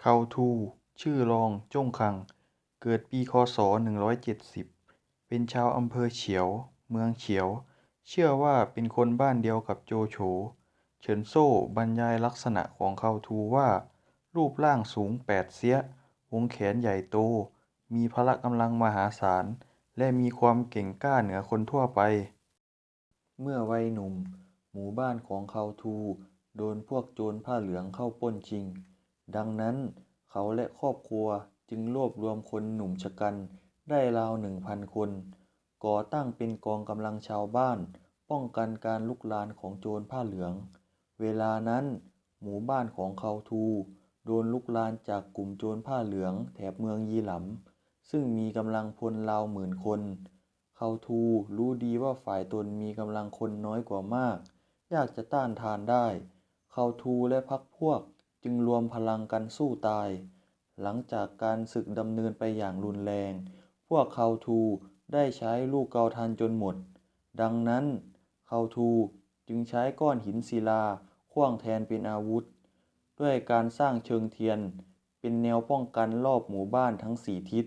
เขาทู ชื่อรอง จ้งคัง เกิดปี ค.ศ.170 เป็นชาวอำเภอเฉียว เมืองเฉียว เชื่อว่าเป็นคนบ้านเดียวกับโจโฉ เฉินโซ่บรรยายลักษณะของเขาทูว่า รูปร่างสูงแปดเซี้ยวงแขนใหญ่โต มีพละกำลังมหาศาล และมีความเก่งกล้าเหนือคนทั่วไป เมื่อวัยหนุ่ม หมู่บ้านของเขาทู โดนพวกโจรผ้าเหลืองเข้าป้นชิง ดังนั้นเขาและครอบครัวจึงรวบรวมคนหนุ่มชะกันได้ราวหนึ่งพันคน ก่อตั้งเป็นกองกำลังชาวบ้าน ป้องกันการลุกลานของโจรผ้าเหลือง เวลานั้น หมู่บ้านของเขาทู โดนลุกลานจากกลุ่มโจรผ้าเหลืองแถบเมืองยีหลำซึ่งมีกำลังพลราวหมื่นคน เขาทูรู้ดีว่าฝ่ายตนมีกำลังคนน้อยกว่ามาก ยากจะต้านทานได้ เขาทูและพรรคพวก จึงรวมพลังกันสู้ตาย หลังจากการศึกดำเนินไปอย่างรุนแรง พวกเขาทูได้ใช้ลูกเกาทันจนหมด ดังนั้นเขาทูจึงใช้ก้อนหินศิลาขว้างแทนเป็นอาวุธ ด้วยการสร้างเชิงเทียน เป็นแนวป้องกันรอบหมู่บ้านทั้งสี่ทิศ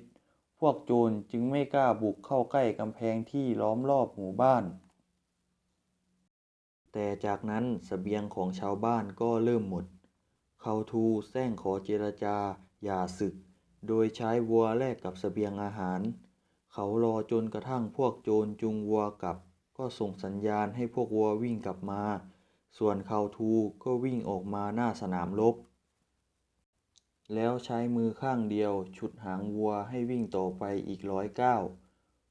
พวกโจรจึงไม่กล้าบุกเข้าใกล้กำแพงที่ล้อมรอบหมู่บ้าน แต่จากนั้นสเสบียงของชาวบ้านก็เริ่มหมด เขาทูแซงขอเจรจาหย่าศึก โดยใช้วัวแลกกับเสบียงอาหาร เขารอจนกระทั่งพวกโจรจูงวัวกลับ ก็ส่งสัญญาณให้พวกวัววิ่งกลับมา ส่วนเขาทูก็วิ่งออกมาหน้าสนามรบ แล้วใช้มือข้างเดียวฉุดหางวัวให้วิ่งต่อไปอีกร้อยเก้า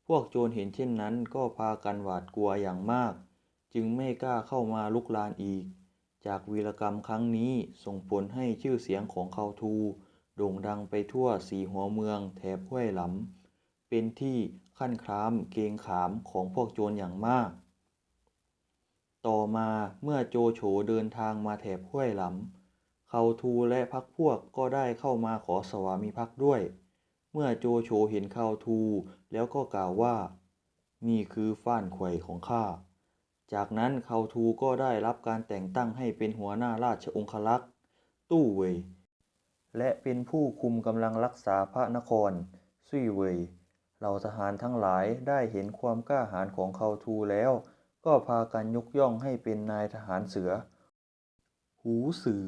พวกโจรเห็นเช่นนั้นก็พากันหวาดกลัวอย่างมาก จึงไม่กล้าเข้ามาลุกลานอีก จากวีรกรรมครั้งนี้ส่งผลให้ชื่อเสียงของเขาทู โด่งดังไปทั่วสี่หัวเมืองแถบห้วยหลำเป็นที่ขั้นครามเกรงขามของพวกโจรอย่างมาก ต่อมาเมื่อโจโฉเดินทางมาแถบห้วยหลำเขาทูและพรรคพวกก็ได้เข้ามาขอสวามิภักดิ์ด้วย เมื่อโจโฉเห็นเขาทูแล้วก็กล่าวว่า นี่คือฟ้านไขว่ของข้า จากนั้นเขาทูก็ได้รับการแต่งตั้งให้เป็นหัวหน้าราชองครักษ์ตู้เว่ยและเป็นผู้คุมกำลังรักษาพระนครซุยเว่ยเหล่าทหารทั้งหลายได้เห็นความกล้าหาญของเขาทูแล้ว ก็พากันยกย่องให้เป็นนายทหารเสือ หูสื่อ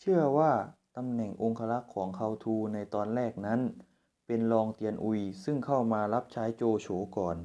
เชื่อว่าตำแหน่งองครักษ์ของเขาทูในตอนแรกนั้น เป็นรองเตียนอุยซึ่งเข้ามารับใช้โจโฉก่อน